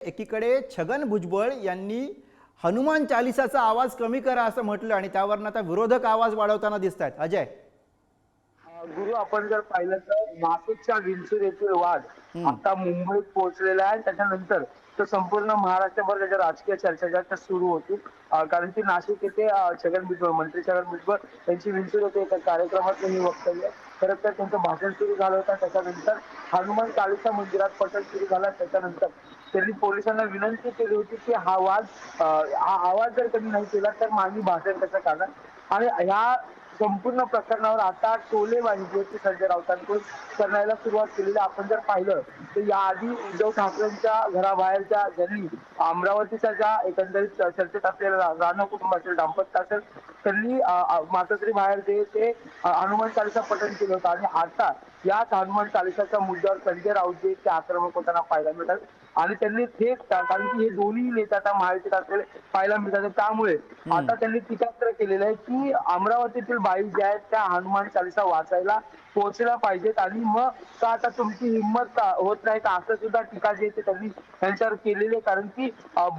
एकीकडे छगन भुजबळ यांनी हनुमान चालिसाचा आवाज कमी करा असं म्हटलं आणि त्यावरनं आता विरोधक आवाज वाढवताना दिसत आहेत अजय गुरु आपण जर पाहिलं तर नाशिकच्या विंचूर येथील वाद आता मुंबईत पोहोचलेला आहे. त्याच्यानंतर तो संपूर्ण महाराष्ट्रभर त्याच्या राजकीय चर्चा ज्या त्या सुरू होती. अं, कारण की नाशिक येथे छगन भुजबळ मंत्री छगन भुजबळ यांची विंचूर येथे एका कार्यक्रमात ही वक्तव्य खरं तर त्यांचं भाषण सुरू झालं होतं त्याच्यानंतर हनुमान चालीसा मंदिरात पठण सुरू झाला त्याच्यानंतर त्यांनी पोलिसांना विनंती केली होती की हा वाद हा आवाज जर त्यांनी नाही केला तर माझी भाषण त्याचं कारण आणि ह्या संपूर्ण प्रकरणावर आता टोले जी संजय राऊतांकडून करण्याला सुरुवात केलेली आपण जर पाहिलं तर याआधी उद्धव ठाकरेंच्या घराबाहेरच्या ज्यांनी अमरावतीच्या ज्या एकंदरीत चर्चेत असलेल्या रा- राणा कुटुंबातील दाम्पत्य असेल त्यांनी मातोश्री बाहेर जे ते अ, हनुमान चालिसा पठण केलं होतं. आणि आता याच हनुमान चालिसाच्या मुद्द्यावर संजय राऊत जे ते आक्रमक होताना पाहायला मिळतात. आणि त्यांनी थेट कारण की हे दोन्ही नेते आता महायुतीत असलेले पाहायला मिळतात. त्यामुळे आता त्यांनी टीकास्त्र केलेलं आहे की अमरावतीतील बाई ज्या आहेत त्या हनुमान चालिसा वाचायला पोहोचल्या पाहिजेत. आणि मग का आता तुमची हिंमत का होत नाही का? असं सुद्धा टीका जे आहे ते त्यांनी त्यांच्यावर केलेली आहे. कारण की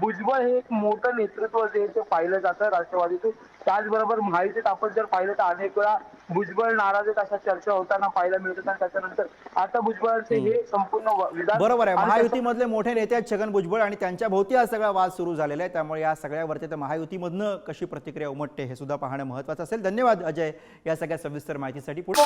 भुजबळ हे एक मोठं नेतृत्व जे आहे ते पाहिलं जातं राष्ट्रवादीतून. त्याचबरोबर महायुतीत आपण जर पाहिलं तर अनेक वेळा भुजबळ नाराज आहेत अशा चर्चा होताना पाहायला मिळतात आणि त्याच्यानंतर आता भुजबळांचे हे संपूर्ण विधान बरोबर आहे. महायुतीमधले मोठे नेते आहेत छगन भुजबळ आणि त्यांच्या भोवती हा सगळा वाद सुरू झालेला आहे. त्यामुळे या सगळ्यावरती तर महायुतीमधनं कशी प्रतिक्रिया उमटते हे सुद्धा पाहणं महत्त्वाचं असेल. धन्यवाद अजय या सगळ्या सविस्तर माहितीसाठी. पुढे